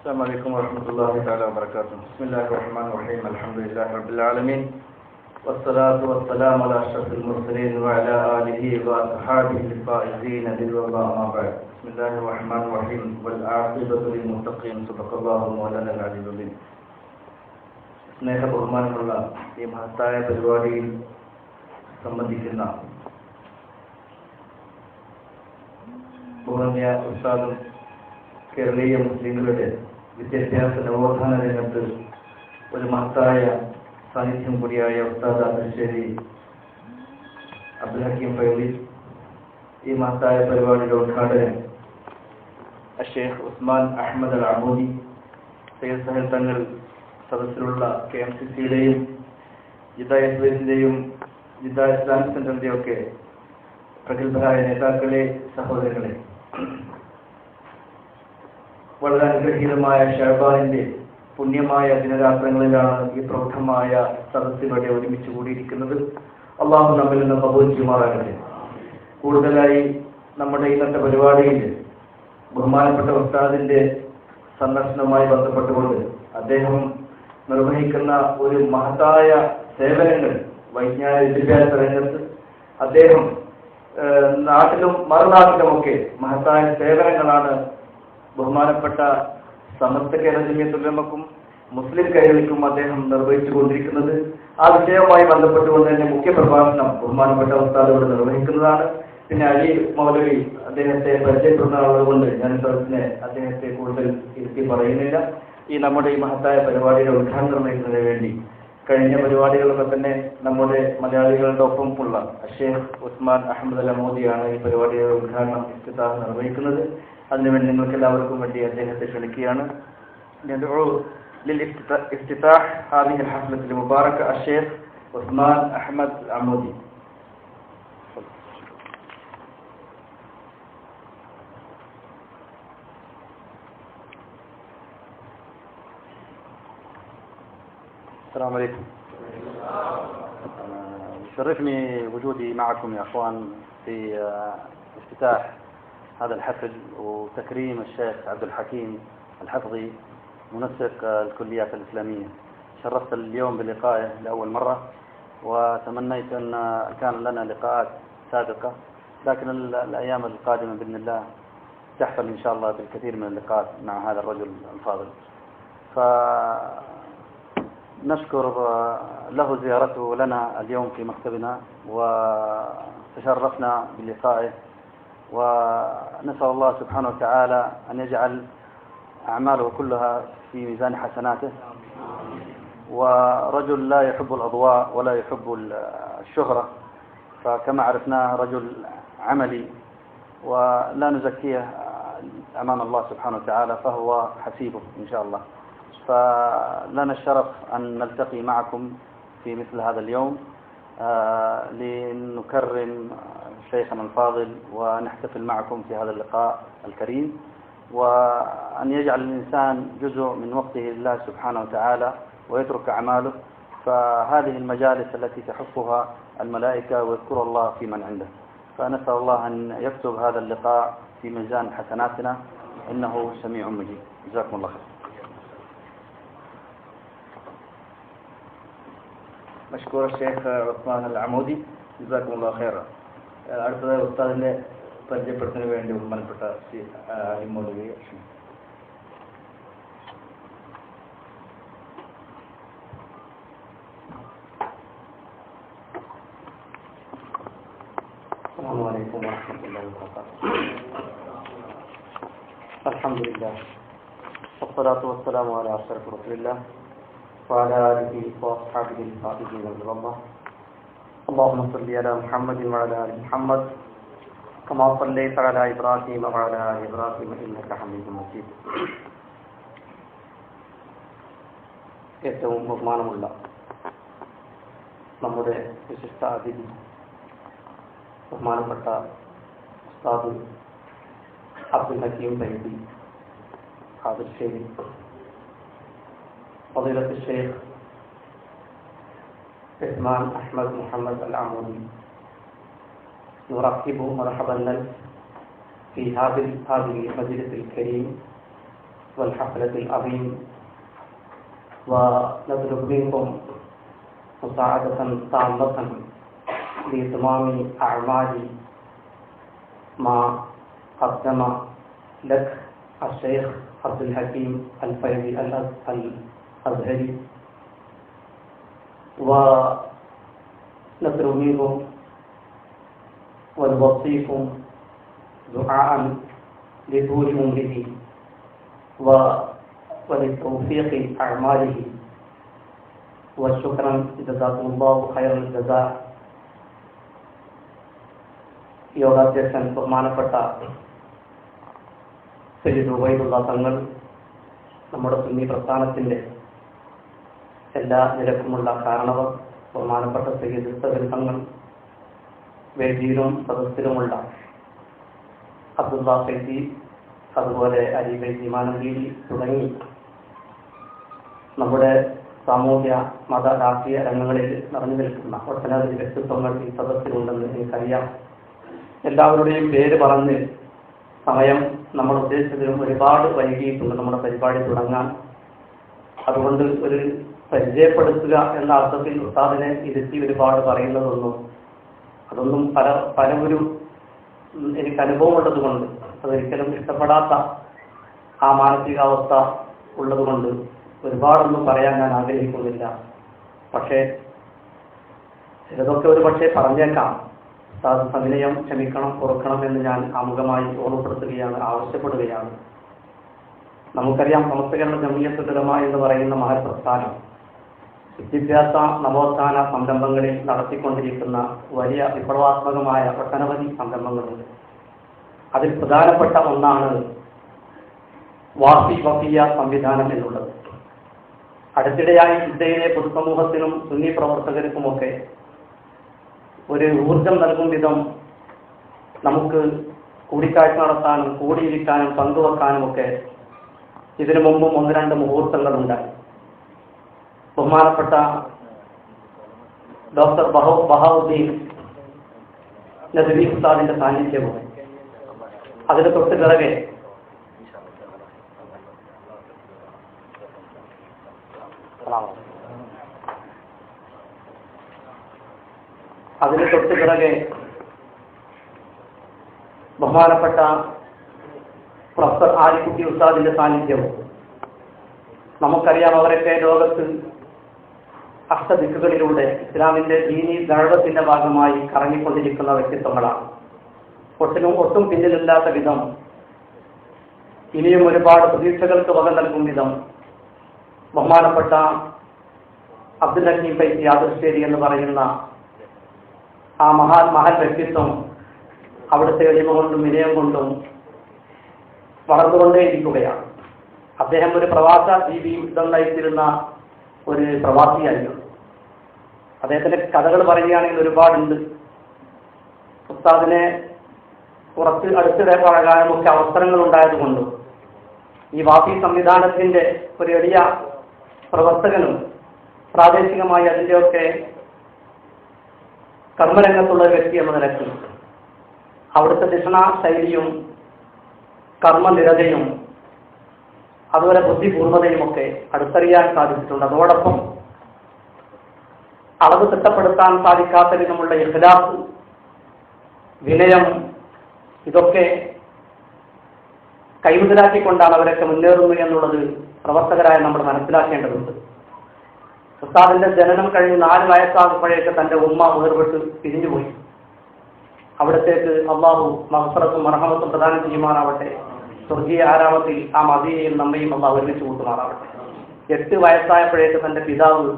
السلام عليكم ورحمة الله تعالى وبركاته بسم الله الرحمن الرحيم الحمد لله رب العالمين والصلاة والسلام على أشرف المرسلين وعلى آله وأصحابه الفائزين بالرضا أما بعد بسم الله الرحمن الرحيم والعاقبة للمتقين صدق الله مولانا العلي العظيم സ്നേഹ ബഹുമാനമുള്ള ഈ മഹത്തായ പരിപാടിയിൽ സംബന്ധിക്കുന്ന ബഹുമാന്യ ഉസ്താദും കേരളീയ മുസ്ലിങ്ങളുടെ വിദ്യാഭ്യാസ നവോത്ഥാന രംഗത്ത് ഒരു മഹത്തായ സാന്നിധ്യം കൂടിയായ ഉസ്താദ് അബ്ദുശ്ശേരി അബ്ദുൽ ഹക്കീം ഫൈലി ഈ മഹത്തായ പരിപാടിയുടെ ഉദ്ഘാടനം ഷെയ്ഖ് ഉസ്മാൻ അഹമ്മദ് അൽ അമൂദി സയ്യദ് സഹൽ തങ്ങൾ സദസ്സിലുള്ള കെ എം സി സിയുടെയും ജിദ എസ് ജിദ ഇസ്ലാമിക് സെന്ററിന്റെയും ഒക്കെ പ്രഗത്ഭരായ നേതാക്കളെ സഹോദരങ്ങളെ വളരെ അനുഗ്രഹീതമായ ഷർബാനിന്റെ പുണ്യമായ ദിനരാത്രങ്ങളിലാണ് ഈ പ്രൗഢമായ സദസ്സിലൂടെ ഒരുമിച്ച് കൂടിയിരിക്കുന്നത്. അള്ളാഹു നമ്മിൽ നിന്ന് പ്രബോധിക്കുമാറാകട്ടെ കൂടുതലായി നമ്മുടെ ഇന്നത്തെ പരിപാടിയിൽ ബഹുമാനപ്പെട്ട ഉസ്താദിന്റെ സന്ദർശനവുമായി ബന്ധപ്പെട്ടുകൊണ്ട് അദ്ദേഹം നിർവഹിക്കുന്ന ഒരു മഹത്തായ സേവനങ്ങൾ വൈജ്ഞാനിക വിദ്യാഭ്യാസ രംഗത്ത് അദ്ദേഹം നാട്ടിലും മറുനാട്ടിലുമൊക്കെ മഹത്തായ സേവനങ്ങളാണ് ബഹുമാനപ്പെട്ട സമസ്ത കേരള ജമിയത്തുലമക്കും മുസ്ലിം കൈകളിക്കും അദ്ദേഹം നിർവഹിച്ചു കൊണ്ടിരിക്കുന്നത് ആ വിഷയവുമായി ബന്ധപ്പെട്ടുകൊണ്ട് തന്നെ മുഖ്യ പ്രഭാഷണം ബഹുമാനപ്പെട്ട ഉസ്താദോട് നിർവഹിക്കുന്നതാണ്. പിന്നെ അലി മൗലവി അദ്ദേഹത്തെ പരിചയപ്പെടുന്ന ആളുകൊണ്ട് ഞാൻ സദസ്സിനെ അദ്ദേഹത്തെ കൂടുതൽ ഇരുത്തി പറയുന്നില്ല. ഈ നമ്മുടെ ഈ മഹത്തായ പരിപാടിയുടെ ഉദ്ഘാടനം നിർവഹിക്കുന്നതിന് വേണ്ടി കഴിഞ്ഞ പരിപാടികളൊക്കെ തന്നെ നമ്മുടെ മലയാളികളുടെ ഒപ്പം ഉള്ള ഷേഖ് ഉസ്മാൻ അഹമ്മദ് അല മോദിയാണ് ഈ പരിപാടിയുടെ ഉദ്ഘാടനം ഇഫ്തിതാഹ് നിർവഹിക്കുന്നത്. അതിനുവേണ്ടി നിങ്ങൾക്ക് എല്ലാവർക്കും വേണ്ടി അദ്ദേഹത്തെ ക്ഷണിക്കുകയാണ് ندعو للافتتاح هذه الحفلة المباركة الشيخ عثمان أحمد العمودي السلام عليكم يشرفني وجودي معكم يا اخوان في آه، افتتاح هذا الحفل وتكريم الشيخ عبد الحكيم الحفظي منسق الكليات الإسلامية. شرفت اليوم بلقائه لأول مرة وتمنيت أن كان لنا لقاءات سابقة لكن ال- الأيام القادمة بإذن الله تحفل إن شاء الله بالكثير من اللقاءات مع هذا الرجل الفاضل. ف نشكر آه، له زيارته لنا اليوم في مكتبنا وتشرفنا بلقائه. ونسأل الله سبحانه وتعالى أن يجعل أعماله كلها في ميزان حسناته. ورجل لا يحب الأضواء ولا يحب ال- الشهرة فكما عرفناه رجل عملي ولا نزكيه أمام الله سبحانه وتعالى فهو حسيبه إن شاء الله. فلنا الشرف أن نلتقي معكم في مثل هذا اليوم. لنكرم شيخنا الفاضل ونحتفل معكم في هذا اللقاء الكريم وأن يجعل الإنسان جزء من وقته لله سبحانه وتعالى ويترك أعماله فهذه المجالس التي تحفها الملائكة ويذكر الله في من عنده. فنسأل الله أن يكتب هذا اللقاء في ميزان حسناتنا إنه سميع مجيب. جزاكم الله خير. മഷ്കൂർ ഷേഖ് ഉസ്മാൻ അൽ അമൂദി ജസാക്കുമുള്ള ഖൈറ ഏഹ് അടുത്തത് ഉസ്താദിന്റെ പരിചയപ്പെടുത്തുന്നതിന് വേണ്ടി ബഹുമാനപ്പെട്ട ശ്രീ അലിമോലവി السلام عليكم ورحمة الله وبركاته الحمد لله والصلاة والسلام على أشرف رسول الله وعلى آله وأصحابه الفائزين رضي الله اللهم صل على محمد وعلى آل محمد كما صليت على إبراهيم وعلى آل إبراهيم إنك حميد مجيد ഏറ്റവും ബഹുമാനമുള്ള നമ്മുടെ വിശിഷ്ട അതിഥി ബഹുമാനപ്പെട്ട ഉസ്താദ് അബ്ദുൽ ഹക്കീം സൈദി ഖാദിർശ്ശേരി فضيلة الشيخ عثمان أحمد محمد العمودي. نرحب مرحبا لك في هذه هذه المجلس الكريم والحفلة العظيم. ونطلب منكم مساعدة تامة لإتمام أعمال ما قدم لك الشيخ عبد الحكيم الفيضي الأزهري ونطلب منكم ونوصيكم دعاء لطول عمره و- ولتوفيق أعماله وشكرا جزاكم الله خير الجزاء യോഗാധ്യക്ഷൻ ബഹുമാനപ്പെട്ട ശ്രീ ദുബൈലുള്ള തങ്ങൾ നമ്മുടെ സുന്നി പ്രസ്ഥാനത്തിന്റെ എല്ലാ നിരക്കുമുള്ള കാരണവർ ബഹുമാനപ്പെട്ട ശ്രീ തങ്ങൾ വേദിയിലും സദസ്സിലുമുള്ള അബ്ദുള്ള അതുപോലെ അതുപോലെ അലിബൈ ഇമാനഗീരി തുടങ്ങി നമ്മുടെ സാമൂഹ്യ മത രാഷ്ട്രീയ രംഗങ്ങളിൽ നിറഞ്ഞു നിൽക്കുന്ന ഒട്ടനവധി വ്യക്തിത്വങ്ങൾ ഈ സദസ്സിലുണ്ടെന്ന് എനിക്കറിയാം. എല്ലാവരുടെയും പേര് പറഞ്ഞ് സമയം നമ്മൾ ഉദ്ദേശിച്ചതിലും ഒരുപാട് വൈകിയിട്ടുണ്ട് നമ്മുടെ പരിപാടി തുടങ്ങാൻ. അതുകൊണ്ട് ഒരു പരിചയപ്പെടുത്തുക എന്ന അർത്ഥത്തിൽ ഉസ്താദിനെ ഇരുത്തി ഒരുപാട് പറയുന്നതൊന്നും അതൊന്നും പല പല ഒരു ഉം, എനിക്ക് അനുഭവമുള്ളത് കൊണ്ട് അതൊരിക്കലും ഇഷ്ടപ്പെടാത്ത ആ മാനസികാവസ്ഥ ഉള്ളതുകൊണ്ട് ഒരുപാടൊന്നും പറയാൻ ഞാൻ ആഗ്രഹിക്കുന്നില്ല. പക്ഷേ ചിലതൊക്കെ ഒരു പക്ഷേ പറഞ്ഞേക്കാം. സാധു സവിനയം ക്ഷമിക്കണം കുറക്കണം എന്ന് ഞാൻ ആമുഖമായി ഓർമ്മപ്പെടുത്തുകയാണ് ആവശ്യപ്പെടുകയാണ്. നമുക്കറിയാം സമസ്തകരണ ജമീയത്തുലമ എന്ന് പറയുന്ന മഹൽ പ്രസ്ഥാനം വിദ്യാഭ്യാസ നവോത്ഥാന സംരംഭങ്ങളിൽ നടത്തിക്കൊണ്ടിരിക്കുന്ന വലിയ വിപ്ലവാത്മകമായ ഒട്ടനവധി സംരംഭങ്ങളുണ്ട്. അതിൽ പ്രധാനപ്പെട്ട ഒന്നാണ് വാഫി വഫിയ സംവിധാനം എന്നുള്ളത്. അടുത്തിടെയായി ഇന്ത്യയിലെ പൊതുസമൂഹത്തിനും സുന്നി പ്രവർത്തകർക്കുമൊക്കെ ഒരു ഊർജം നൽകും വിധം നമുക്ക് കൂടിക്കാഴ്ച നടത്താനും കൂടിയിരിക്കാനും പങ്കുവെക്കാനും ഒക്കെ ഇതിനു മുമ്പും ഒന്ന് രണ്ട് മുഹൂർത്തങ്ങളുണ്ടായി. ബഹുമാനപ്പെട്ട ഡോക്ടർ ബഹു ബഹാവുദ്ദീൻ നദവി ഉസ്താദിന്റെ സാന്നിധ്യവും അതിന് തൊട്ട് പിറകെ അതിന് തൊട്ട് പിറകെ ബഹുമാനപ്പെട്ട പ്രൊഫസർ ആലിക്കുട്ടി ഉസ്താദിന്റെ സാന്നിധ്യവും നമുക്കറിയാം അവരൊക്കെ ലോകത്ത് അഷ്ടദിക്കുകളിലൂടെ ഇസ്ലാമിന്റെ ദീനി ദഴവത്തിന്റെ ഭാഗമായി കറങ്ങിക്കൊണ്ടിരിക്കുന്ന വ്യക്തിത്വങ്ങളാണ്. ഒട്ടിനും ഒട്ടും പിന്നിലില്ലാത്ത വിധം ഇനിയും ഒരുപാട് പ്രതീക്ഷകൾക്ക് വക നൽകും വിധം ബഹുമാനപ്പെട്ട അബ്ദുൽ ഹക്കീം പൈസി യാദൃശ്ശേരി എന്ന് പറയുന്ന ആ മഹാ മഹൻ വ്യക്തിത്വം അവിടുത്തെ എളിമ കൊണ്ടും വിനയം കൊണ്ടും വളർന്നുകൊണ്ടേയിരിക്കുകയാണ് അദ്ദേഹം ഒരു പ്രവാസ ജീവിതം നയിച്ചിരുന്ന ഒരു പ്രവാസിയായിരുന്നു. അദ്ദേഹത്തിന്റെ കഥകൾ പറയുകയാണെങ്കിൽ ഒരുപാടുണ്ട്. ഉസ്താദിനെ കുറച്ച് അടുത്തിടെ പഴകാനുമൊക്കെ അവസരങ്ങൾ ഉണ്ടായതുകൊണ്ട് ഈ വാപ്പി സംവിധാനത്തിന്റെ ഒരു എളിയ പ്രവർത്തകനും പ്രാദേശികമായി അതിന്റെയൊക്കെ കർമ്മരംഗത്തുള്ള വ്യക്തി എന്ന നിലയ്ക്ക് അവിടുത്തെ ദിഷണാ ശൈലിയും കർമ്മനിരതയും അതുപോലെ ബുദ്ധിപൂർവതയും ഒക്കെ അടുത്തറിയാൻ സാധിച്ചിട്ടുണ്ട്. അതോടൊപ്പം അളവ് തിട്ടപ്പെടുത്താൻ സാധിക്കാത്ത വിധമുള്ള ഇഖ്ലാസ് വിനയം ഇതൊക്കെ കൈമുതലാക്കിക്കൊണ്ടാണ് അവരൊക്കെ മുന്നേറുന്നത് എന്നുള്ളത് പ്രവർത്തകരായ നമ്മൾ മനസ്സിലാക്കേണ്ടതുണ്ട്. ഉസ്താദിന്റെ ജനനം കഴിഞ്ഞ് നാല് വയസ്സാകുമ്പോഴേക്ക് തന്റെ ഉമ്മ വേർപെട്ട് പിരിഞ്ഞുപോയി. അവിടത്തേക്ക് അള്ളാഹു മഹസറത്തും മർഹമത്തും പ്രദാനം ചെയ്യുമാറാവട്ടെ. സ്വർഗീയ ആരാമത്തിൽ ആ മതിയെയും നമ്മയും അള്ളാഹു ഒരുമിച്ച് കൂട്ടുമാറാവട്ടെ. എട്ട് വയസ്സായപ്പോഴേക്ക് തന്റെ പിതാവ്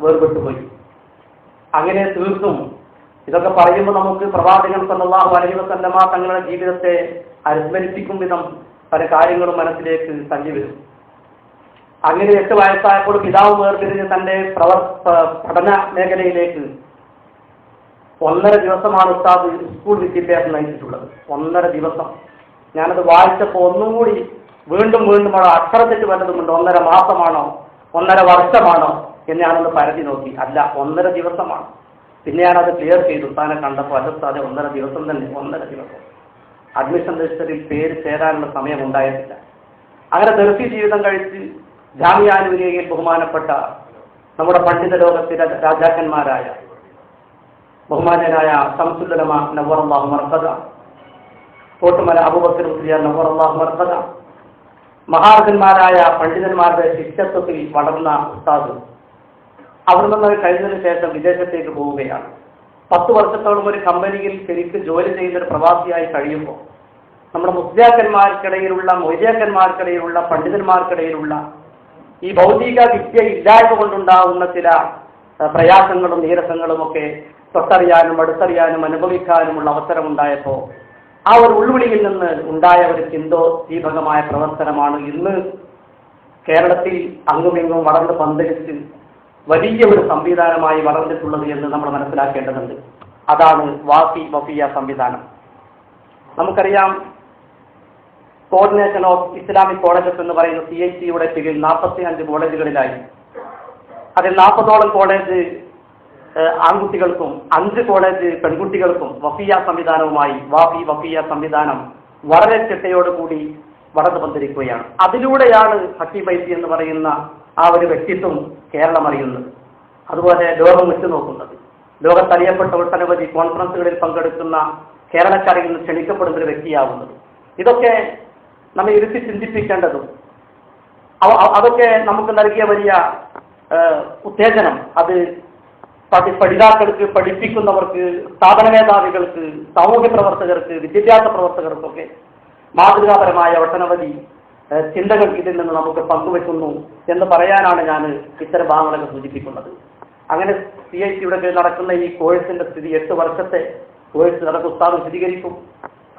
വേർപെട്ടുപോയി അങ്ങനെ തീർത്തും ഇതൊക്കെ പറയുമ്പോൾ നമുക്ക് പ്രവാചകൻ സല്ലല്ലാഹു അലൈഹി വസല്ലമ തങ്ങളുടെ ജീവിതത്തെ അനുസ്മരിപ്പിക്കും വിധം പല കാര്യങ്ങളും മനസ്സിലേക്ക് തള്ളി വരും. അങ്ങനെ എട്ട് വയസ്സായപ്പോൾ പിതാവ് വേർപിരിഞ്ഞ് തന്റെ പ്രവർ പഠന മേഖലയിലേക്ക് ഒന്നര ദിവസമാണ് ഉസ്താദ് സ്കൂൾ വിദ്യാഭ്യാസം നയിച്ചിട്ടുള്ളത്. ഒന്നര ദിവസം. ഞാനത് വായിച്ചപ്പോൾ ഒന്നും കൂടി വീണ്ടും വീണ്ടും അവിടെ അക്ഷരത്തെറ്റ് വല്ലതുമുണ്ട് ഒന്നര മാസമാണോ? ഒന്നര വർഷമാണോ? എന്ന് ഞാനൊന്ന് പരതി നോക്കി. അല്ല ഒന്നര ദിവസമാണ്. പിന്നെയാണ് അത് ക്ലിയർ ചെയ്തു. താനെ കണ്ടപ്പോൾ അല്ല ഉസ്താദെ ഒന്നര ദിവസം തന്നെ ഒന്നര ദിവസം. അഡ്മിഷൻ രജിസ്റ്ററിൽ പേര് ചേരാനുള്ള സമയം ഉണ്ടായിട്ടില്ല. അങ്ങനെ ദർശി ജീവിതം കഴിച്ച് ജാമ്യാനുവിനയിൽ ബഹുമാനപ്പെട്ട നമ്മുടെ പണ്ഡിത ലോകത്തിലെ രാജാക്കന്മാരായ ബഹുമാനനായ ശംസുല്ലമ നവറല്ലാഹു മർക്കദ തോട്ടുമല അബൂബക്കർ മുസ്ലിയാർ നവറല്ലാഹു മർക്കദ മഹാരഥന്മാരായ പണ്ഡിതന്മാരുടെ ശിക്ഷത്വത്തിൽ വളർന്ന ഉസ്താദ് അവിടെ നിന്ന് കഴിഞ്ഞതിന് ശേഷം വിദേശത്തേക്ക് പോവുകയാണ്. പത്ത് വർഷത്തോളം ഒരു കമ്പനിയിൽ ശരിക്ക് ജോലി ചെയ്യുന്ന ഒരു പ്രവാസിയായി കഴിയുമ്പോൾ നമ്മുടെ മുസ്ലിയാക്കന്മാർക്കിടയിലുള്ള മൊയ്യാക്കന്മാർക്കിടയിലുള്ള പണ്ഡിതന്മാർക്കിടയിലുള്ള ഈ ഭൗതിക വിദ്യ ഇല്ലായ്മ കൊണ്ടുണ്ടാവുന്ന ചില പ്രയാസങ്ങളും നീരസങ്ങളും ഒക്കെ തൊട്ടറിയാനും അടുത്തറിയാനും അനുഭവിക്കാനുമുള്ള അവസരം ഉണ്ടായപ്പോൾ ആ ഒരു ഉൾവിളിയിൽ നിന്ന് ഉണ്ടായ ഒരു ചിന്തോ ദീപകമായ പ്രവർത്തനമാണ് ഇന്ന് കേരളത്തിൽ അങ്ങുമിങ്ങും വളർന്ന് പന്തലിച്ച് വലിയ ഒരു സംവിധാനമായി വളർന്നിട്ടുള്ളത് എന്ന് നമ്മൾ മനസ്സിലാക്കേണ്ടതുണ്ട്. അതാണ് വാഫി വഫിയ സംവിധാനം. നമുക്കറിയാം കോർഡിനേഷൻ ഓഫ് ഇസ്ലാമിക് കോളേജസ് എന്ന് പറയുന്ന സി എച്ച് സിയുടെ കീഴിൽ നാൽപ്പത്തി അഞ്ച് കോളേജുകളിലായി. അതിൽ നാൽപ്പതോളം കോളേജ് ആൺകുട്ടികൾക്കും അഞ്ച് കോളേജ് പെൺകുട്ടികൾക്കും വഫിയ സംവിധാനവുമായി വാഫി വഫിയ സംവിധാനം വളരെ ചിട്ടയോടുകൂടി വളർന്നു വന്നിരിക്കുകയാണ് അതിലൂടെയാണ് ഹക്കി ബൈസി എന്ന് പറയുന്ന ആ ഒരു വ്യക്തിത്വം കേരളം അറിയുന്നത്. അതുപോലെ ലോകം ഉറ്റുനോക്കുന്നത് ലോകത്തറിയപ്പെട്ട ഒട്ടനവധി കോൺഫറൻസുകളിൽ പങ്കെടുക്കുന്ന കേരളക്കാരിൽ നിന്ന് ക്ഷണിക്കപ്പെടുന്ന ഒരു വ്യക്തിയാവുന്നത്. ഇതൊക്കെ നമ്മെ ഇരുത്തി ചിന്തിപ്പിക്കേണ്ടതും അതൊക്കെ നമുക്ക് നൽകിയ വലിയ ഉത്തേജനം. അത് പഠി പഠിതാക്കൾക്ക് പഠിപ്പിക്കുന്നവർക്ക് സ്ഥാപന മേധാവികൾക്ക് സാമൂഹ്യ പ്രവർത്തകർക്ക് വിദ്യാഭ്യാസ പ്രവർത്തകർക്കൊക്കെ മാതൃകാപരമായ ഒട്ടനവധി ചിന്തകൾ ഇതിൽ നിന്ന് നമുക്ക് പങ്കുവെക്കുന്നു എന്ന് പറയാനാണ് ഞാൻ ഇത്തരം ഭാഗങ്ങളൊക്കെ സൂചിപ്പിക്കുന്നത്. അങ്ങനെ സി ഐ ടിയുടെ കീഴിൽ നടക്കുന്ന ഈ കോഴ്സിന്റെ സ്ഥിതി എട്ട് വർഷത്തെ കോഴ്സ് നടക്കു ഉസ്താദ് വിശദീകരിക്കും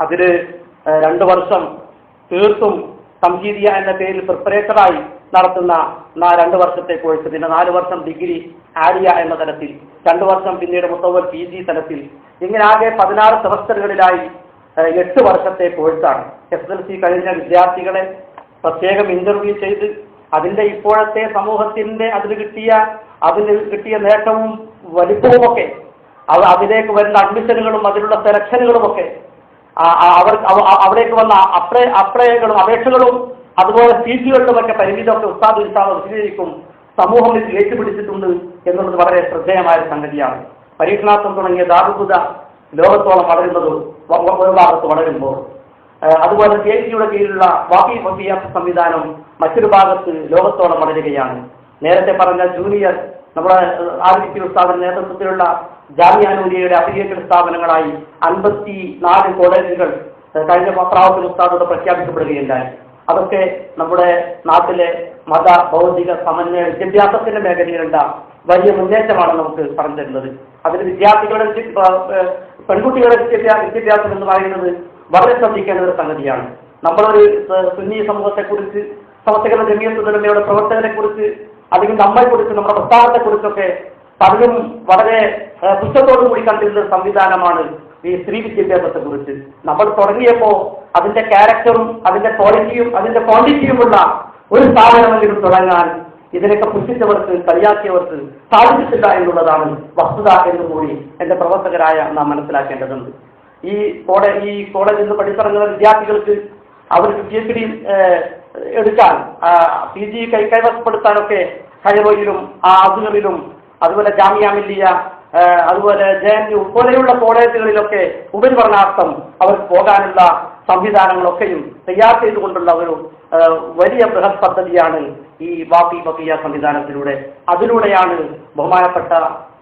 അതിൽ രണ്ട് വർഷം തീർത്തും സംഗീതിയ എന്ന പേരിൽ പ്രിപ്പറേറ്ററായി നടത്തുന്ന രണ്ട് വർഷത്തെ കോഴ്സ്. പിന്നെ നാല് വർഷം ഡിഗ്രി ആരിയ എന്ന തരത്തിൽ രണ്ടു വർഷം പിന്നീട് മുത്തവർ പി ജി തലത്തിൽ. ഇങ്ങനെ ആകെ പതിനാറ് സെമസ്റ്ററുകളിലായി എട്ട് വർഷത്തെ കോഴ്സാണ്. എസ് എൽ സി കഴിഞ്ഞ വിദ്യാർത്ഥികളെ പ്രത്യേകം ഇന്റർവ്യൂ ചെയ്ത് അതിന്റെ ഇപ്പോഴത്തെ സമൂഹത്തിന്റെ അതിന് കിട്ടിയ അതിന് കിട്ടിയ നേട്ടവും വലിപ്പവുമൊക്കെ അവ അതിലേക്ക് വരുന്ന അഡ്മിഷനുകളും അതിലുള്ള സെലക്ഷനുകളും ഒക്കെ അവർ അവിടേക്ക് വന്ന അപ്രയ അപ്രയങ്ങളും അപേക്ഷകളും അതുപോലെ സീറ്റുകളിലുമൊക്കെ പരിമിതമൊക്കെ ഉസ്താദ് ഉസ്താദ് വിശദീകരിക്കും സമൂഹം ഇത് ഏറ്റുപിടിച്ചിട്ടുണ്ട് എന്നുള്ളത് വളരെ ശ്രദ്ധേയമായ സംഗതിയാണ്. പരീക്ഷണാർത്ഥം തുടങ്ങിയ ദാർഭുത ലോകത്തോളം വളരുന്നതും ഒരു ഭാഗത്ത് വളരുമ്പോൾ അതുപോലെ ജെ സിയുടെ കീഴിലുള്ള വാക്കി വിദ്യാഭ്യാസ സംവിധാനം മറ്റൊരു ഭാഗത്ത് ലോകത്തോളം വളരുകയാണ്. നേരത്തെ പറഞ്ഞ ജൂനിയർ നമ്മുടെ ആദിത്യ സ്ഥാപന നേതൃത്വത്തിലുള്ള ജാമ്യാനൂരിയയുടെ അഫിലിയേറ്റഡ് സ്ഥാപനങ്ങളായി അൻപത്തി നാല് കോളേജുകൾ കഴിഞ്ഞ പ്രാവശ്യം ഉസ്താദോട് പ്രഖ്യാപിക്കപ്പെടുകയുണ്ടായി. അതൊക്കെ നമ്മുടെ നാട്ടിലെ മത ഭൗതിക സമന്വയ വിദ്യാഭ്യാസത്തിന്റെ മേഖലയിലുള്ള വലിയ മുന്നേറ്റമാണ് നമുക്ക് പറഞ്ഞു തരുന്നത്. അതിന് വിദ്യാർത്ഥികളുടെ പെൺകുട്ടികളുടെ വിദ്യാഭ്യാസം എന്ന് പറയുന്നത് വളരെ ശ്രദ്ധിക്കേണ്ട ഒരു സംഗതിയാണ്. നമ്മളൊരു സുന്നി സമൂഹത്തെക്കുറിച്ച് സമസ്തകളുടെ ജമീയത്തുടമയുടെ പ്രവർത്തകരെ കുറിച്ച് അല്ലെങ്കിൽ നമ്മളെ കുറിച്ച് നമ്മുടെ പ്രസ്ഥാനത്തെ കുറിച്ചൊക്കെ പലരും വളരെ പുസ്തകത്തോടു കൂടി കണ്ടിരുന്ന സംവിധാനമാണ് ഈ സ്ത്രീ വിദ്യാഭ്യാസത്തെ കുറിച്ച് നമ്മൾ തുടങ്ങിയപ്പോ അതിന്റെ ക്യാരക്ടറും അതിന്റെ ക്വാളിറ്റിയും അതിന്റെ ക്വാണ്ടിറ്റിയുമുള്ള ഒരു സ്ഥാപനമെങ്കിലും തുടങ്ങാൻ ഇതിനൊക്കെ പുഷ്ടിച്ചവർക്ക് കളിയാക്കിയവർക്ക് സാധിച്ചിട്ടില്ല എന്നുള്ളതാണ് വസ്തുത എന്നുകൂടി എന്റെ പ്രവർത്തകരായ നാം മനസ്സിലാക്കേണ്ടതുണ്ട്. ഈ കോളേജ് ഈ കോളേജിൽ നിന്ന് പഠിച്ചിറങ്ങുന്ന വിദ്യാർത്ഥികൾക്ക് അവർക്ക് പി എച്ച് ഡി എടുക്കാൻ പി ജി കൈ കൈവശപ്പെടുത്താനൊക്കെ കൈറോയിലും അതുകളിലും അതുപോലെ ജാമിയ മില്ലിയ അതുപോലെ ജെ എൻ യു പോലെയുള്ള കോളേജുകളിലൊക്കെ ഉപരിപഠനാർത്ഥം അവർക്ക് പോകാനുള്ള സംവിധാനങ്ങളൊക്കെയും തയ്യാർ ചെയ്തുകൊണ്ടുള്ള ഒരു വലിയ ബൃഹത് പദ്ധതിയാണ് ഈ വാപ്പി ബക്കിയ സംവിധാനത്തിലൂടെ. അതിലൂടെയാണ് ബഹുമാനപ്പെട്ട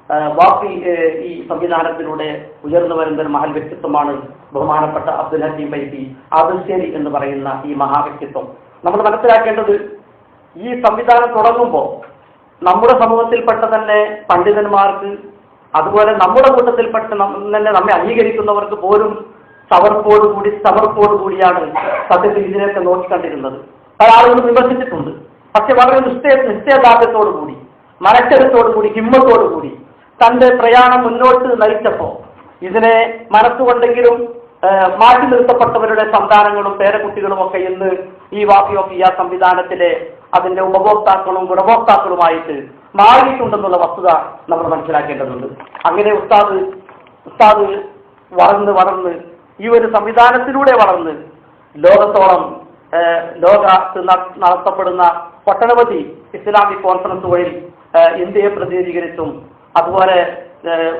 ഏ, ഈ സംവിധാനത്തിലൂടെ ഉയർന്നു വരുന്ന ഒരു മഹൽ വ്യക്തിത്വമാണ് ബഹുമാനപ്പെട്ട അബ്ദുൽ ഹക്കീം ബൈബി ആദുശ്ശേരി എന്ന് പറയുന്ന ഈ മഹാവ്യക്തിത്വം. നമ്മൾ മനസ്സിലാക്കേണ്ടത് ഈ സംവിധാനം തുടങ്ങുമ്പോൾ നമ്മുടെ സമൂഹത്തിൽപ്പെട്ട തന്നെ പണ്ഡിതന്മാർക്ക് അതുപോലെ നമ്മുടെ കൂട്ടത്തിൽപ്പെട്ട തന്നെ നമ്മെ അംഗീകരിക്കുന്നവർക്ക് പോലും സമർപ്പോട് കൂടിയാണ് സത്യത്തിൽ ഇതിനെയൊക്കെ നോക്കിക്കണ്ടിരുന്നത്. പല ആളുകളും വിമർശിച്ചിട്ടുണ്ട്. പക്ഷെ വളരെ നിശ്ചയ നിശ്ചയദാർഢ്യത്തോടു കൂടി മനച്ചെടുത്തോടു കൂടി ഹിമ്മത്തോടു കൂടി തന്റെ പ്രയാണം മുന്നോട്ട് നയിച്ചപ്പോൾ ഇതിനെ മനസ്സുകൊണ്ടെങ്കിലും മാറ്റി നിർത്തപ്പെട്ടവരുടെ സന്താനങ്ങളും പേരക്കുട്ടികളും ഒക്കെ ഇന്ന് ഈ വാപ്പി ഓഫ് ഇയാ സംവിധാനത്തിലെ അതിന്റെ ഉപഭോക്താക്കളും ഗുണഭോക്താക്കളുമായിട്ട് മാറിയിട്ടുണ്ടെന്നുള്ള വസ്തുത നമ്മൾ മനസ്സിലാക്കേണ്ടതുണ്ട്. അങ്ങനെ ഉസ്താദ് ഉസ്താദ് വളർന്ന് വളർന്ന് ഈ ഒരു സംവിധാനത്തിലൂടെ വളർന്ന് ലോകത്തോളം ലോകത്ത് നടത്തപ്പെടുന്ന ഒട്ടനവധി ഇസ്ലാമിക് കോൺഫറൻസുകളിൽ ഇന്ത്യയെ പ്രതിനിധീകരിച്ചും അതുപോലെ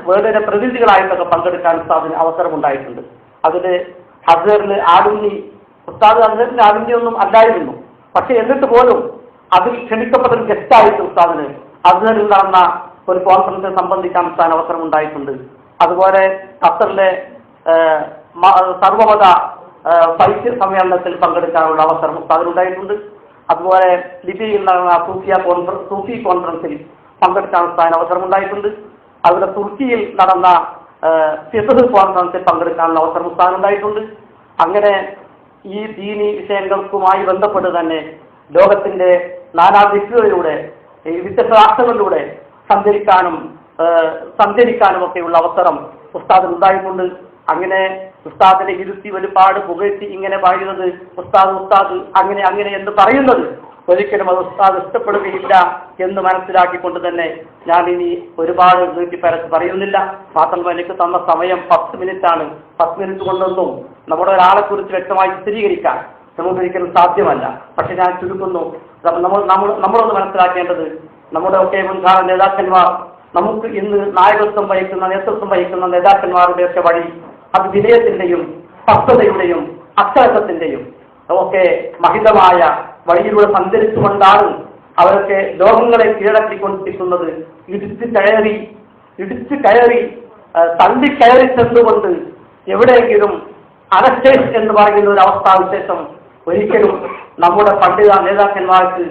വേറെ പ്രതിനിധികളായിട്ടൊക്കെ പങ്കെടുക്കാൻ ഉസ്താദിന് അവസരമുണ്ടായിട്ടുണ്ട്. അതിൽ അസറിന് ആലുന്നി ഉസ്താദ് അസറിന് ആലുന്നി ഒന്നും അല്ലായിരുന്നു. പക്ഷെ എന്നിട്ട് പോലും അതിൽ ക്ഷണിക്കപ്പെട്ട ഒരു ഗസ്റ്റായിട്ട് ഉസ്താദിന് അസറിൽ നടന്ന ഒരു കോൺഫറൻസിനെ സംബന്ധിക്കാൻ ഉസ്താദിന് അവസരമുണ്ടായിട്ടുണ്ട്. അതുപോലെ ഖത്തറിലെ സർവമത ഫൈറ്റ് സമ്മേളനത്തിൽ പങ്കെടുക്കാനുള്ള അവസരം ഉസ്താദിനുണ്ടായിട്ടുണ്ട് അതുപോലെ ലിബിയിൽ നടന്ന സൂഫിയ കോൺഫറൻസ് സൂഫി കോൺഫറൻസിൽ പങ്കെടുക്കാൻ ഉസ്താദിന് അവസരമുണ്ടായിട്ടുണ്ട്. അതുപോലെ തുർക്കിയിൽ നടന്ന സിസഹ് കോൺഫറൻസിൽ പങ്കെടുക്കാനുള്ള അവസരം ഉസ്താദിനുണ്ടായിട്ടുണ്ട്. അങ്ങനെ ഈ ദീനി വിഷയങ്ങൾക്കുമായി ബന്ധപ്പെട്ട് തന്നെ ലോകത്തിന്റെ നാനാ ദിക്കുകളിലൂടെ ഈ രാഷ്ട്രങ്ങളിലൂടെ സഞ്ചരിക്കാനും സഞ്ചരിക്കാനും ഒക്കെയുള്ള അവസരം ഉസ്താദിന് ഉണ്ടായിട്ടുണ്ട് അങ്ങനെ ഉസ്താദിനെ ഇരുത്തി ഒരുപാട് പുകഴ്ത്തി ഇങ്ങനെ പറയുന്നത് ഉസ്താദ് ഉസ്താദ് അങ്ങനെ അങ്ങനെ എന്ന് പറയുന്നത് ഒരിക്കലും അത് ഉസ്താദ് ഇഷ്ടപ്പെടുകയില്ല എന്ന് മനസ്സിലാക്കിക്കൊണ്ട് തന്നെ ഞാൻ ഇനി ഒരുപാട് നീട്ടി പരസ് പറയുന്നില്ല. മാത്രമല്ല എനിക്ക് തന്ന സമയം പത്ത് മിനിറ്റ് ആണ്. പത്ത് മിനിറ്റ് കൊണ്ടൊന്നും നമ്മുടെ ഒരാളെ കുറിച്ച് വ്യക്തമായി ചിത്രീകരിക്കാൻ നമുക്കൊരിക്കലും സാധ്യമല്ല. പക്ഷെ ഞാൻ ചുരുക്കുന്നു. നമ്മൾ നമ്മൾ നമ്മളൊന്ന് മനസ്സിലാക്കേണ്ടത് നമ്മുടെ ഒക്കെ മുൻകാല നേതാക്കന്മാർ നമുക്ക് ഇന്ന് നായകത്വം വഹിക്കുന്ന നേതൃത്വം വഹിക്കുന്ന നേതാക്കന്മാരുടെ ഒക്കെ വഴി അത് വിനയത്തിന്റെയും പക്വതയുടെയും അച്ചടക്കത്തിന്റെയും ഒക്കെ മഹിതമായ വഴിയിലൂടെ സഞ്ചരിച്ചുകൊണ്ടാണ് അവരൊക്കെ ലോകങ്ങളെ കീഴടക്കിക്കൊണ്ടിരിക്കുന്നത്. ഇടിച്ച് കയറി ഇടിച്ച് കയറി തള്ളി കയറി ചെന്നുകൊണ്ട് എവിടെയെങ്കിലും അനസ്റ്റേസ് എന്ന് പറയുന്ന ഒരു അവസ്ഥാവിശേഷം ഒരിക്കലും നമ്മുടെ പണ്ഡിത നേതാക്കന്മാർക്ക്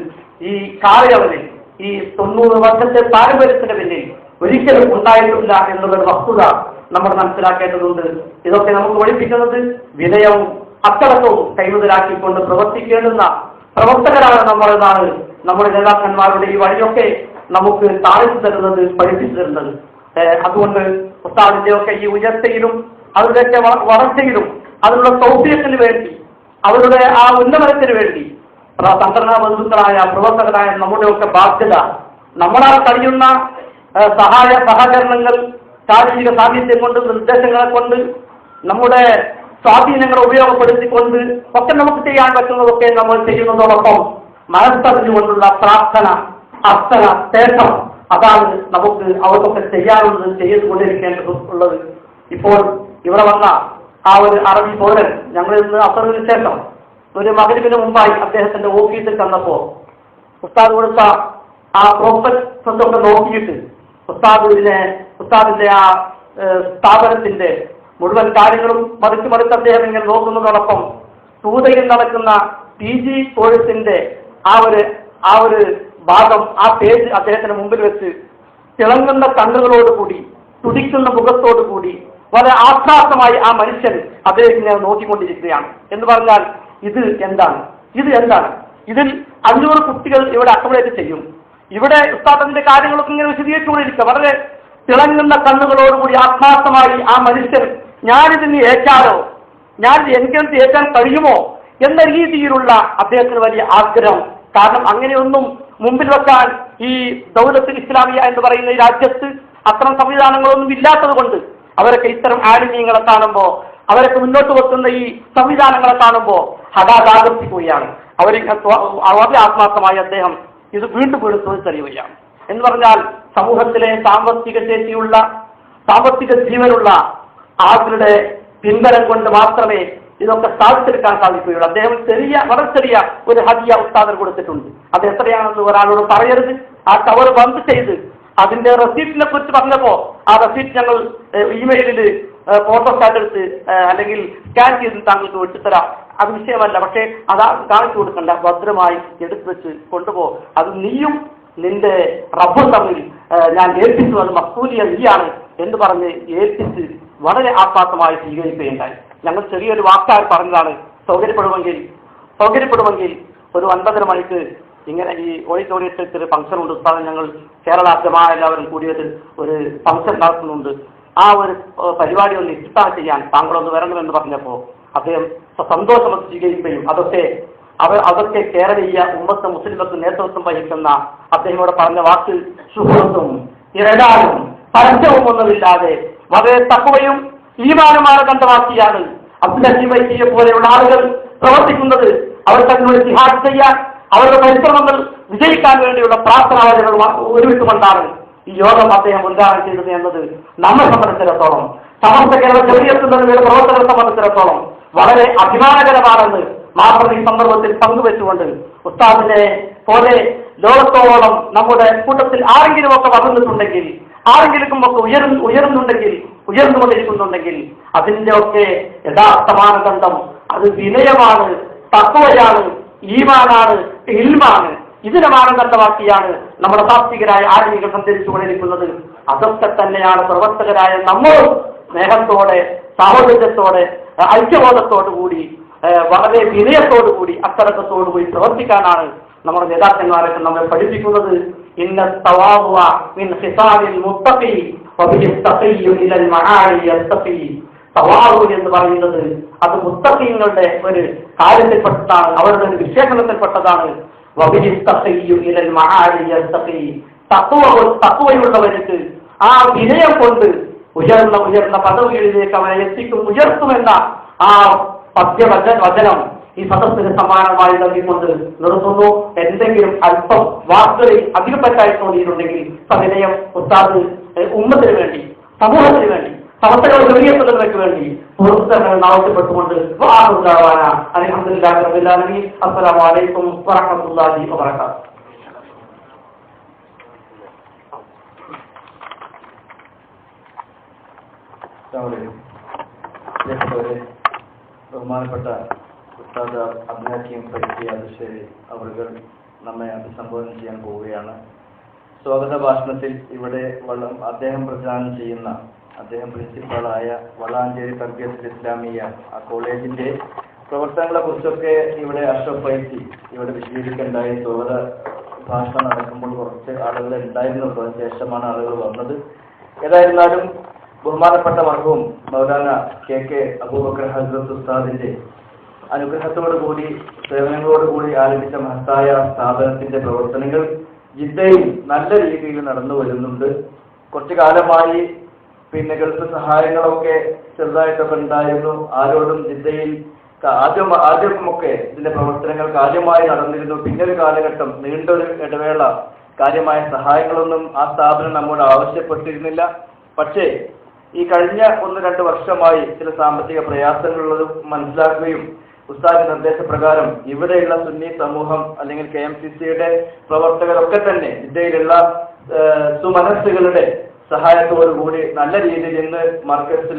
ഈ കാലയളവിൽ ഈ തൊണ്ണൂറ് വർഷത്തെ പാരമ്പര്യത്തിന് പിന്നിൽ ഒരിക്കലും ഉണ്ടായിട്ടില്ല എന്നുള്ളൊരു വസ്തുത നമ്മൾ മനസ്സിലാക്കേണ്ടതുണ്ട്. ഇതൊക്കെ നമുക്ക് ഒഴിപ്പിക്കുന്നത് വിനയവും അച്ചടക്കവും കൈമുതലാക്കിക്കൊണ്ട് പ്രവർത്തിക്കേണ്ടുന്ന പ്രവർത്തകരാണ് നമ്മൾ എന്നാണ് നമ്മുടെ നേതാക്കന്മാരുടെ ഈ വഴിയൊക്കെ നമുക്ക് താഴ്ത്തി തരുന്നത് പഠിപ്പിച്ചു തരുന്നത്. അതുകൊണ്ട് ഉസ്താദിന്റെ ഒക്കെ ഈ ഉയർച്ചയിലും അവരുടെയൊക്കെ വള- വളർച്ചയിലും അതിനുള്ള സൗകര്യത്തിന് വേണ്ടി അവരുടെ ആ ഉന്നമനത്തിന് വേണ്ടി സംഘടനാ ബന്ധുക്കളായ പ്രവർത്തകരായ നമ്മുടെയൊക്കെ ബാധ്യത. നമ്മളാൽ കഴിയുന്ന സഹായ സഹകരണങ്ങൾ ശാരീരിക സാന്നിധ്യം കൊണ്ട് നിർദ്ദേശങ്ങളെ കൊണ്ട് നമ്മുടെ സ്വാധീനങ്ങളെ ഉപയോഗപ്പെടുത്തിക്കൊണ്ട് ഒക്കെ നമുക്ക് ചെയ്യാൻ പറ്റുന്നതൊക്കെ നമ്മൾ ചെയ്യുന്നതോടൊപ്പം മനസ്സറിഞ്ഞുകൊണ്ടുള്ള പ്രാർത്ഥന അർത്ഥന ശേഷം അതാണ് നമുക്ക് അവർക്കൊക്കെ ചെയ്യാറുള്ളത് ചെയ്യാനുള്ളത് ചെയ്തുകൊണ്ടിരിക്കേണ്ടതുള്ളത് ഇപ്പോൾ ഇവിടെ വന്ന ആ ഒരു അറബി പൗരൻ ഞങ്ങൾ ഇന്ന് അസറിന് ശേഷം ഒരു മകരുവിന് മുമ്പായി അദ്ദേഹത്തിന്റെ ഓഫീസിൽ ചെന്നപ്പോ ഉസ്താദ് കൊടുത്ത ആ ഒക്കെ നോക്കിയിട്ട് ഉസ്താദിനെ ഉസ്താദിന്റെ ആ സ്ഥാപനത്തിന്റെ മുഴുവൻ കാര്യങ്ങളും മറിച്ച് മറിച്ച് അദ്ദേഹം ഇങ്ങനെ നോക്കുന്നതോടൊപ്പം സൂതയിൽ നടക്കുന്ന പി ജി കോഴ്സിന്റെ ആ ഒരു ആ ഒരു ഭാഗം ആ പേജ് അദ്ദേഹത്തിന് മുമ്പിൽ വെച്ച് തിളങ്ങുന്ന കണ്ണുകളോടുകൂടി തുടിക്കുന്ന മുഖത്തോടു കൂടി വളരെ ആത്മാർത്ഥമായി ആ മനുഷ്യൻ അദ്ദേഹത്തിന് ഞാൻ നോക്കിക്കൊണ്ടിരിക്കുകയാണ്. എന്ന് പറഞ്ഞാൽ ഇത് എന്താണ്? ഇത് എന്താണ്? ഇതിൽ അഞ്ഞൂറ് കുട്ടികൾ ഇവിടെ അക്കോമഡേറ്റ് ചെയ്യും. ഇവിടെ ഉസ്താദത്തിന്റെ കാര്യങ്ങളൊക്കെ ഇങ്ങനെ വിശദീകരിച്ചുകൊണ്ടിരിക്കുക. വളരെ തിളങ്ങുന്ന കണ്ണുകളോടുകൂടി ആത്മാർത്ഥമായി ആ മനുഷ്യൻ ഞാനിതിന് ഏറ്റാലോ? ഞാൻ എനിക്കത് ഏറ്റാൻ കഴിയുമോ? എന്ന രീതിയിലുള്ള അദ്ദേഹത്തിന് വലിയ ആഗ്രഹം. കാരണം അങ്ങനെയൊന്നും മുമ്പിൽ വെക്കാൻ ഈ ദൗലത്ത് ഇസ്ലാമിയ എന്ന് പറയുന്ന ഈ രാജ്യത്ത് അത്തരം സംവിധാനങ്ങളൊന്നും ഇല്ലാത്തത് കൊണ്ട് അവരൊക്കെ ഇത്തരം ആലിന്യങ്ങളെ കാണുമ്പോൾ അവരൊക്കെ മുന്നോട്ട് വെക്കുന്ന ഈ സംവിധാനങ്ങളെ കാണുമ്പോൾ ഹതാതാകർത്തിക്കുകയാണ് അവർ വളരെ ആത്മാർത്ഥമായി അദ്ദേഹം ഇത് വീണ്ടും വീണ്ടും ചോദിച്ചറിയുകയാണ് എന്ന് പറഞ്ഞാൽ സമൂഹത്തിലെ സാമ്പത്തിക ശേഷിയുള്ള സാമ്പത്തിക ജീവനുള്ള ആളുകളുടെ പിൻബലം കൊണ്ട് മാത്രമേ ഇതൊക്കെ സ്ഥാപിച്ചെടുക്കാൻ സാധിക്കുകയുള്ളൂ. അദ്ദേഹം ചെറിയ വളരെ ചെറിയ ഒരു ഹദിയ ഉസ്താദർ കൊടുത്തിട്ടുണ്ട്. അത് എത്രയാണെന്ന് ഒരാളോട് പറയരുത്. ആ കവർ ബന്ദ് ചെയ്ത് അതിന്റെ റെസീപ്റ്റിനെ കുറിച്ച് പറഞ്ഞപ്പോ ആ റെസീപ്റ്റ് ഞങ്ങൾ ഇമെയിലിൽ ഫോട്ടോ സ്റ്റാറ്റ് എടുത്ത് അല്ലെങ്കിൽ സ്കാൻ ചെയ്ത് താങ്കൾക്ക് വിട്ടുതരാം അത് വിഷയമല്ല. പക്ഷേ അതാ കാണിച്ചു കൊടുക്കണ്ട. ഭദ്രമായി എടുത്തു വെച്ച് കൊണ്ടുപോ. അത് നീയും നിന്റെ റബ്ബും തമ്മിൽ ഞാൻ ഏൽപ്പിച്ചു അത് മക്കൂലിയ നീയാണ് എന്ന് പറഞ്ഞ് ഏൽപ്പിച്ച് വളരെ ആത്മാർത്ഥമായി സ്വീകരിക്കുകയുണ്ടായി. ഞങ്ങൾ ചെറിയൊരു വാക്കാൽ പറഞ്ഞതാണ് സൗകര്യപ്പെടുമെങ്കിൽ സൗകര്യപ്പെടുമെങ്കിൽ ഒരു ഒൻപതര മണിക്ക് ഇങ്ങനെ ഈ ഓഡിറ്റോറിയത്തിൽ ഫംഗ്ഷൻ ഉണ്ട്. ഉത്പാദനം ഞങ്ങൾ കേരള അധ്യമായ എല്ലാവരും കൂടിയത് ഒരു ഫംഗ്ഷൻ നടത്തുന്നുണ്ട്. ആ ഒരു പരിപാടി ഒന്ന് ഇഷ്ടം ചെയ്യാൻ. താങ്കളൊന്ന് വരണമെന്ന് പറഞ്ഞപ്പോൾ അദ്ദേഹം സന്തോഷം സ്വീകരിക്കുകയും അതൊക്കെ അവ അതൊക്കെ കേരളീയ ഉമ്മത്ത മുസ്ലിമത്ത് നേതൃത്വം വഹിക്കുന്ന അദ്ദേഹം ഇവിടെ പറഞ്ഞ വാക്കിൽ സുഹൃത്തും ഇരടാനും പരസ്യവും ഒന്നുമില്ലാതെ വളരെ തക്കവയും ഈമാനമാനദണ്ഡമാക്കിയാണ് അബ്ദുൽ ഹസീം വൈദ്യയെ പോലെയുള്ള ആളുകൾ പ്രവർത്തിക്കുന്നത്. അവർ തങ്ങളുടെ ജിഹാദ് ചെയ്യാൻ അവരുടെ പരിശ്രമങ്ങൾ വിജയിക്കാൻ വേണ്ടിയുള്ള പ്രാർത്ഥന ഒരുമിച്ച് ഒരുമിച്ചുകൊണ്ടാണ് ഈ യോഗം അദ്ദേഹം ഉദ്ഘാടനം ചെയ്തത് എന്നത്. നമ്മെ സംബന്ധിച്ചിടത്തോളം സമസ്ത കേരള ചെറിയെത്തുന്നതിന്റെ പ്രവർത്തകരെ സംബന്ധിച്ചിടത്തോളം വളരെ അഭിമാനകരമാണെന്ന് മാത്രം ഈ സന്ദർഭത്തിൽ പങ്കുവെച്ചുകൊണ്ട് ഉസ്താദിനെ പോലെ ലോകത്തോളം നമ്മുടെ കൂട്ടത്തിൽ ആരെങ്കിലും ഒക്കെ വളർന്നിട്ടുണ്ടെങ്കിൽ ആരെങ്കിലും ഒക്കെ ഉയർന്നു ഉയർന്നുണ്ടെങ്കിൽ ഉയർന്നുകൊണ്ടിരിക്കുന്നുണ്ടെങ്കിൽ അതിന്റെ ഒക്കെ യഥാർത്ഥ മാനദണ്ഡം അത് വിനയമാണ് തത്വയാണ് ഈമാനാണ് ഇൽമാണ്. ഇതിനെ മാനദണ്ഡമാക്കിയാണ് നമ്മുടെ സാത്വികരായ സഞ്ചരിച്ചു കൊണ്ടിരിക്കുന്നത്. അതൊക്കെ തന്നെയാണ് പ്രവർത്തകരായ നമ്മൾ സ്നേഹത്തോടെ സാഹോദര്യത്തോടെ ഐക്യബോധത്തോടു കൂടി വളരെ വിനയത്തോടു കൂടി അച്ചടക്കത്തോടു കൂടി പ്രവർത്തിക്കാനാണ് നമ്മുടെ നേതാക്കന്മാരൊക്കെ നമ്മെ പഠിപ്പിക്കുന്നത്. ഇന്ന التواضع من خصال المتقي وبه التقي إلى المعالي يتقي തവാവു എന്ന് പറയുന്നത് അത് മുത്തഖീങ്ങളുടെ ഒരു കാര്യത്തിൽപ്പെട്ടതാണ് അവരുടെ ഒരു വിശേഷണത്തിൽപ്പെട്ടതാണ്. തത്വയുള്ളവർക്ക് ആ വിനയം കൊണ്ട് ഉയർന്ന ഉയർന്ന പദവികളിലേക്ക് അവനെ എത്തിക്കും ഉയർത്തുമെന്ന ആ പദ്യവച വചനം ഈ സദസ്സിന് സമാനമായി നൽകിക്കൊണ്ട് നിർത്തുന്നു. എന്തെങ്കിലും അല്പം വാക്കുകളിൽ അധികപ്പറ്റായി തോന്നിയിട്ടുണ്ടെങ്കിൽ സവിനയം ഉസ്താദ് ഉമ്മത്തിന് വേണ്ടി സമൂഹത്തിന് വേണ്ടി സമസ്തകളുടെ ചെറിയത്തുള്ളവർക്ക് വേണ്ടി സുഹൃത്തുക്കൾ ആവശ്യപ്പെട്ടുകൊണ്ട് വാഹുണ്ടാവാന അലഹമുല്ലാ വബറകാതുഹു. അസ്സലാമു പ്രിയപ്പെട്ടവരെ ബഹുമാനപ്പെട്ട ഉസ്താദ് അബ്ദുൽ ഹക്കീം പരിചയ അതുശ്ശേരി അവർ നമ്മെ അഭിസംബോധന ചെയ്യാൻ പോവുകയാണ്. സ്വാഗത ഭാഷണത്തിൽ ഇവിടെ വള്ളം അദ്ദേഹം പ്രചാരണം ചെയ്യുന്ന അദ്ദേഹം പ്രിൻസിപ്പാളായ വളാഞ്ചേരി തർബിയത്തുൽ ഇസ്ലാമിയ ആ കോളേജിന്റെ പ്രവർത്തനങ്ങളെ കുറിച്ചൊക്കെ ഇവിടെ അഷ്റഫ് ഫൈസി ഇവിടെ വിശദീകരിക്കേണ്ടായി സ്വാഗത ഭാഷണം നടക്കുമ്പോൾ കുറച്ച് ആളുകൾ ഉണ്ടായിരുന്നുള്ളൂ അതിന് ശേഷമാണ് ആളുകൾ വന്നത്. ഏതായിരുന്നാലും ബഹുമാനപ്പെട്ട വർഗവും മൗലാന കെ കെ അബൂബക്കർ ഹസ്രത്ത് ഉസ്താദിന്റെ അനുഗ്രഹത്തോടു കൂടി സേവനങ്ങളോട് കൂടി ആരംഭിച്ച മഹത്തായ സ്ഥാപനത്തിന്റെ പ്രവർത്തനങ്ങൾ ജിദ്ദയിൽ നല്ല രീതിയിൽ നടന്നു വരുന്നുണ്ട്. കുറച്ചു കാലമായി പിന്നെ ഗൾഫ് സഹായങ്ങളൊക്കെ ചെറുതായിട്ടൊക്കെ ഉണ്ടായിരുന്നു. ആരോടും ജിദ്ദയിൽ ആദ്യം ആദ്യമൊക്കെ ഇതിന്റെ പ്രവർത്തനങ്ങൾ കാര്യമായി നടന്നിരുന്നു. പിന്നെ ഒരു കാലഘട്ടം നീണ്ടൊരു ഇടവേള കാര്യമായ സഹായങ്ങളൊന്നും ആ സ്ഥാപനം നമ്മോട് ആവശ്യപ്പെട്ടിരുന്നില്ല. പക്ഷേ ഈ കഴിഞ്ഞ ഒന്ന് രണ്ട് വർഷമായി ചില സാമ്പത്തിക പ്രയാസങ്ങളുള്ളത് മനസ്സിലാക്കുകയും ഉസ്താദ് നിർദ്ദേശപ്രകാരം ഇവിടെയുള്ള സുന്നി സമൂഹം അല്ലെങ്കിൽ കെ എം സി സിയുടെ പ്രവർത്തകരൊക്കെ തന്നെ ഇന്ത്യയിലുള്ള സുമനസ്സുകളുടെ സഹായത്തോടു കൂടി നല്ല രീതിയിൽ ഇന്ന് മർക്കസ്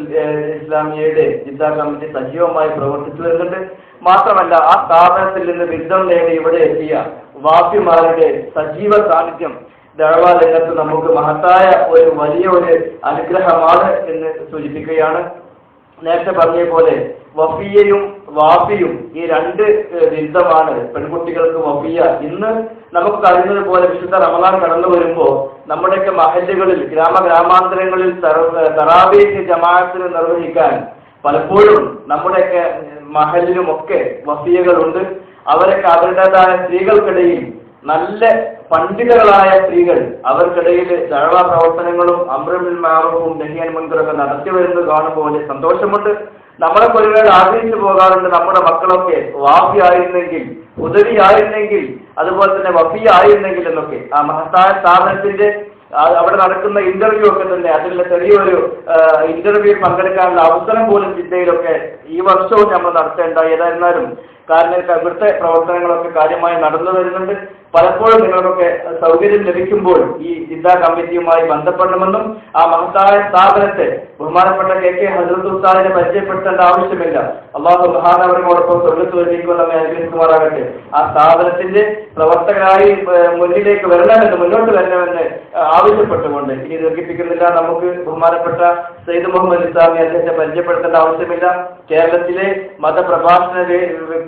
ഇസ്ലാമിയയുടെ ജിദ്ദ കമ്മിറ്റി സജീവമായി പ്രവർത്തിച്ചു വരുന്നുണ്ട്. മാത്രമല്ല ആ സ്ഥാപനത്തിൽ നിന്ന് ബിരുദം നേടി ഇവിടെ എത്തിയ വാഫിമാരുടെ സജീവ സാന്നിധ്യം ദഴവ രംഗത്ത് നമുക്ക് മഹത്തായ ഒരു വലിയ ഒരു അനുഗ്രഹമാണ് എന്ന് സൂചിപ്പിക്കുകയാണ്. നേരത്തെ പറഞ്ഞ പോലെ വഫിയയും വാഫിയും ഈ രണ്ട് ബിരുദമാണ് പെൺകുട്ടികൾക്ക് വഫിയ. ഇന്ന് നമുക്ക് കഴിയുന്നത് പോലെ വിശുദ്ധ റമദാൻ കടന്നു വരുമ്പോൾ നമ്മുടെയൊക്കെ മഹല്ലുകളിൽ ഗ്രാമ ഗ്രാമാന്തരങ്ങളിൽ തറ- തറാവീഹ് ജമാഅത്തിന് നിർവഹിക്കാൻ പലപ്പോഴും നമ്മുടെയൊക്കെ മഹലിലുമൊക്കെ വഫിയകളുണ്ട്. അവരൊക്കെ അവരുടേതായ സ്ത്രീകൾക്കിടയിൽ നല്ല പണ്ഡിതകളായ സ്ത്രീകൾ അവർക്കിടയിൽ ദഴവ പ്രവർത്തനങ്ങളും അമ്രമിൽ മാറവും ദഹിയൻ മുൻകറൊക്കെ നടത്തി വരുന്നത് കാണുമ്പോൾ വലിയ സന്തോഷമുണ്ട്. നമ്മളെ ഒരുവേൾ ആഗ്രഹിച്ചു പോകാറുണ്ട് നമ്മുടെ മക്കളൊക്കെ. വാഫി ആയിരുന്നെങ്കിൽ ഉദവി ആയിരുന്നെങ്കിൽ അതുപോലെ തന്നെ വഫി ആയിരുന്നെങ്കിൽ എന്നൊക്കെ. ആ മഹത്തായ സ്ഥാപനത്തിന്റെ അവിടെ നടക്കുന്ന ഇന്റർവ്യൂ ഒക്കെ തന്നെ അതിലുള്ള ചെറിയൊരു ഇന്റർവ്യൂ പങ്കെടുക്കാനുള്ള അവസരം പോലും ജില്ലയിലൊക്കെ ഈ വർഷവും നമ്മൾ നടത്തേണ്ട. ഏതായിരുന്നാലും കാരണം ഇവിടുത്തെ പ്രവർത്തനങ്ങളൊക്കെ കാര്യമായി നടന്നു വരുന്നുണ്ട്. പലപ്പോഴും നിങ്ങൾക്കൊക്കെ സൗകര്യം ലഭിക്കുമ്പോൾ ഈ ജില്ലാ കമ്മിറ്റിയുമായി ബന്ധപ്പെടണമെന്നും ആ മഹത്തായ സ്ഥാപനത്തെ ബഹുമാനപ്പെട്ട കെ കെ ഹസരത്ത് ഉസ്താദിനെ പരിചയപ്പെടുത്തേണ്ട ആവശ്യമില്ല. അള്ളാഹു സ്വർഗത്ത് വരുന്നേക്കും നമ്മെ അനുഗ്രഹിക്കുമാറാകട്ടെ ആ സ്ഥാപനത്തിന്റെ പ്രവർത്തകരായി മുന്നിലേക്ക് വരണമെന്ന് മുന്നോട്ട് വരണമെന്ന് ആവശ്യപ്പെട്ടുകൊണ്ട് ഇനി ദീർഘിപ്പിക്കുന്നില്ല. നമുക്ക് ബഹുമാനപ്പെട്ട സയ്യിദ് മുഹമ്മദ് ഇസ്ലാമി അദ്ദേഹത്തെ പരിചയപ്പെടുത്തേണ്ട ആവശ്യമില്ല. കേരളത്തിലെ മതപ്രഭാഷണ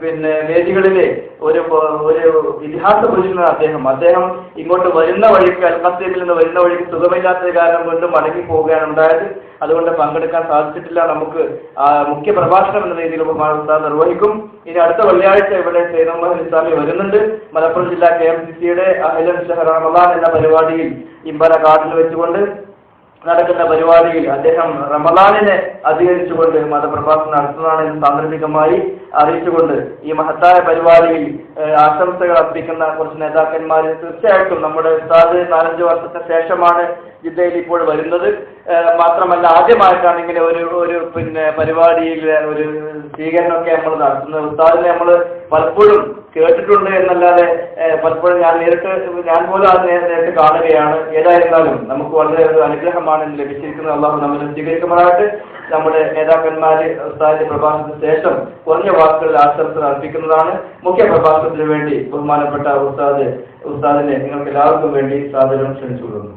പിന്നെ വേദികളിലെ ഒരു ഒരു ഇതിഹാസ പുരുഷനാണ് അദ്ദേഹം. അദ്ദേഹം ഇങ്ങോട്ട് വരുന്ന വഴിക്ക് അൽമസീമിൽ നിന്ന് വരുന്ന വഴിക്ക് സുഖമില്ലാത്തത് കാരണം വീണ്ടും മടങ്ങി പോവുകയാണ് ഉണ്ടായത്. അതുകൊണ്ട് പങ്കെടുക്കാൻ സാധിച്ചിട്ടില്ല. നമുക്ക് മുഖ്യ പ്രഭാഷണം എന്ന രീതിയിൽ ബഹുമാന നിർവഹിക്കും. ഇനി അടുത്ത വെള്ളിയാഴ്ച ഇവിടെ മുഹമ്മദ് ഇസ്ലാമി വരുന്നുണ്ട്. മലപ്പുറം ജില്ലാ കെ എം സി സിയുടെ അഹിലൻ ഷഹർ റമദാൻ എന്ന പരിപാടിയിൽ ഇമ്പല കാർഡിൽ വെച്ചുകൊണ്ട് നടക്കുന്ന പരിപാടിയിൽ അദ്ദേഹം റമദാനിനെ അധികരിച്ചുകൊണ്ട് മതപ്രഭാഷണം നടത്തുന്നതാണ് എന്ന് സാന്ദർഭികമായി അറിയിച്ചുകൊണ്ട് ഈ മഹത്തായ പരിപാടിയിൽ ആശംസകൾ അർപ്പിക്കുന്ന കുറച്ച് നേതാക്കന്മാർ തീർച്ചയായിട്ടും നമ്മുടെ ഉസ്താദ് നാലഞ്ച് വർഷത്തെ ശേഷമാണ് ജിദ്ദയിൽ ഇപ്പോൾ വരുന്നത്. മാത്രമല്ല ആദ്യമായിട്ടാണ് ഇങ്ങനെ ഒരു ഒരു പിന്നെ പരിപാടിയിൽ ഒരു സ്വീകരണമൊക്കെ നമ്മൾ നടത്തുന്നത്. ഉസ്താദിനെ നമ്മൾ പലപ്പോഴും കേട്ടിട്ടുണ്ട് എന്നല്ലാതെ പലപ്പോഴും ഞാൻ നേരിട്ട് ഞാൻ പോലും അത് നേരിട്ട് കാണുകയാണ്. ഏതായിരുന്നാലും നമുക്ക് വളരെ ഒരു അനുഗ്രഹമാണ് ലഭിച്ചിരിക്കുന്നത്. അള്ളാഹു നമ്മൾ സ്വീകരിക്കുമ്പോഴായിട്ട് നമ്മുടെ നേതാക്കന്മാര് ഉസ്താദിന്റെ പ്രഭാഷണത്തിന് ശേഷം കുറഞ്ഞ വാക്കുകൾ ആശംസ അർപ്പിക്കുന്നതാണ്. മുഖ്യ പ്രഭാഷണത്തിന് വേണ്ടി ബഹുമാനപ്പെട്ട ഉസ്താദ് ഉസ്താദിനെ നിങ്ങൾക്ക് എല്ലാവർക്കും വേണ്ടി സാദരം ക്ഷണിച്ചുകൊള്ളുന്നു.